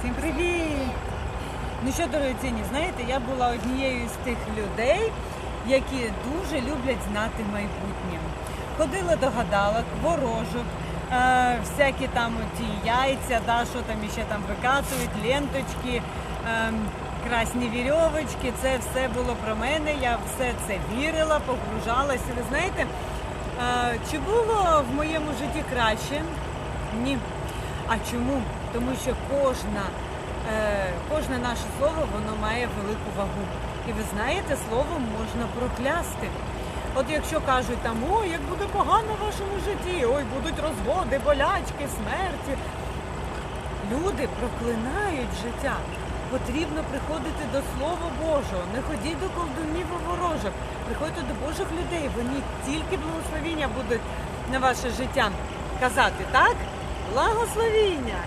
Всім привіт! Ну що, дорогоцінні, знаєте, я була однією з тих людей, які дуже люблять знати майбутнє. Ходила до гадалок, ворожок, е, всякі там ті яйця, да, що там іще там викатують, ленточки, е, красні вірьовочки. Це все було про мене. Я все це вірила, погружалася. Ви знаєте, е, чи було в моєму житті краще? Ні. А чому? Тому що кожна, е, кожне наше слово воно має велику вагу. І ви знаєте, словом можна проклясти. От якщо кажуть там, ой, як буде погано в вашому житті, ой, будуть розводи, болячки, смерті. Люди проклинають життя. Потрібно приходити до Слова Божого. Не ходіть до колдунів і ворожок. Приходьте до Божих людей. Вони тільки благословіння будуть на ваше життя казати, так? Благословіння!